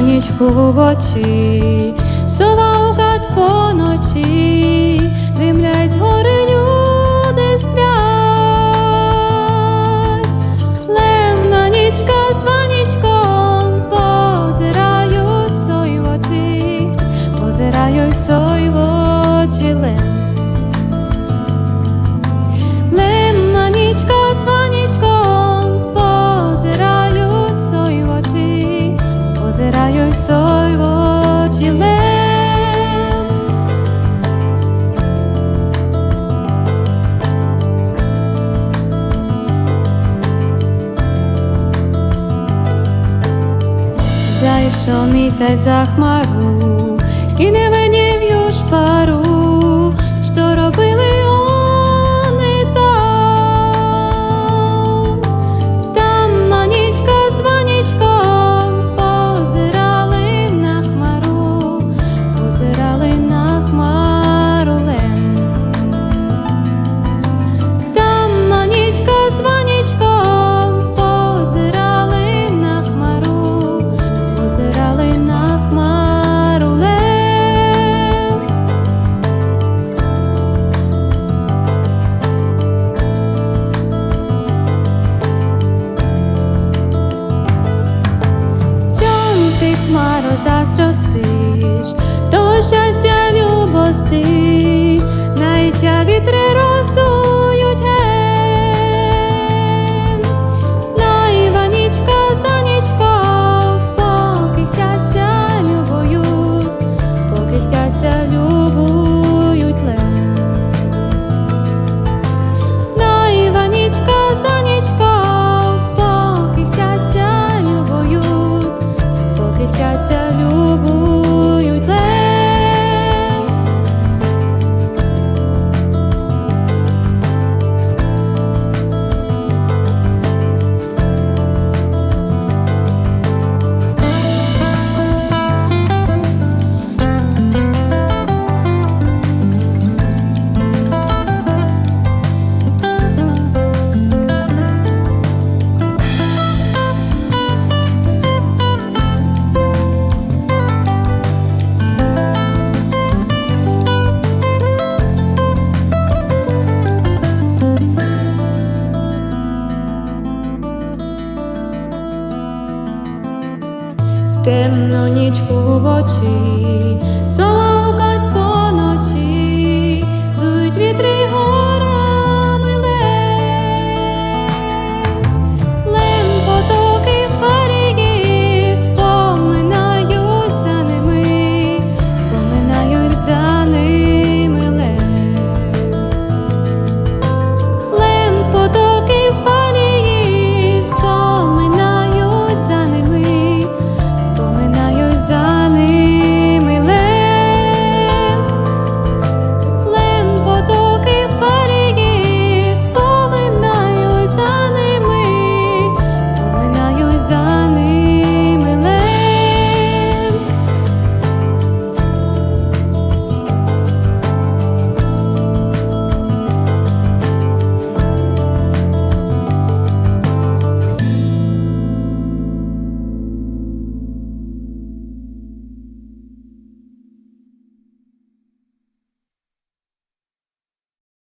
нічку в очі, сова поночі, димлять гори люди сплять, лемна нічка з позирають сой в очі, позирають сой в очі Зайшов місяць за хмару Хмаро застростиш, то щастя любости, темну в очі, соловка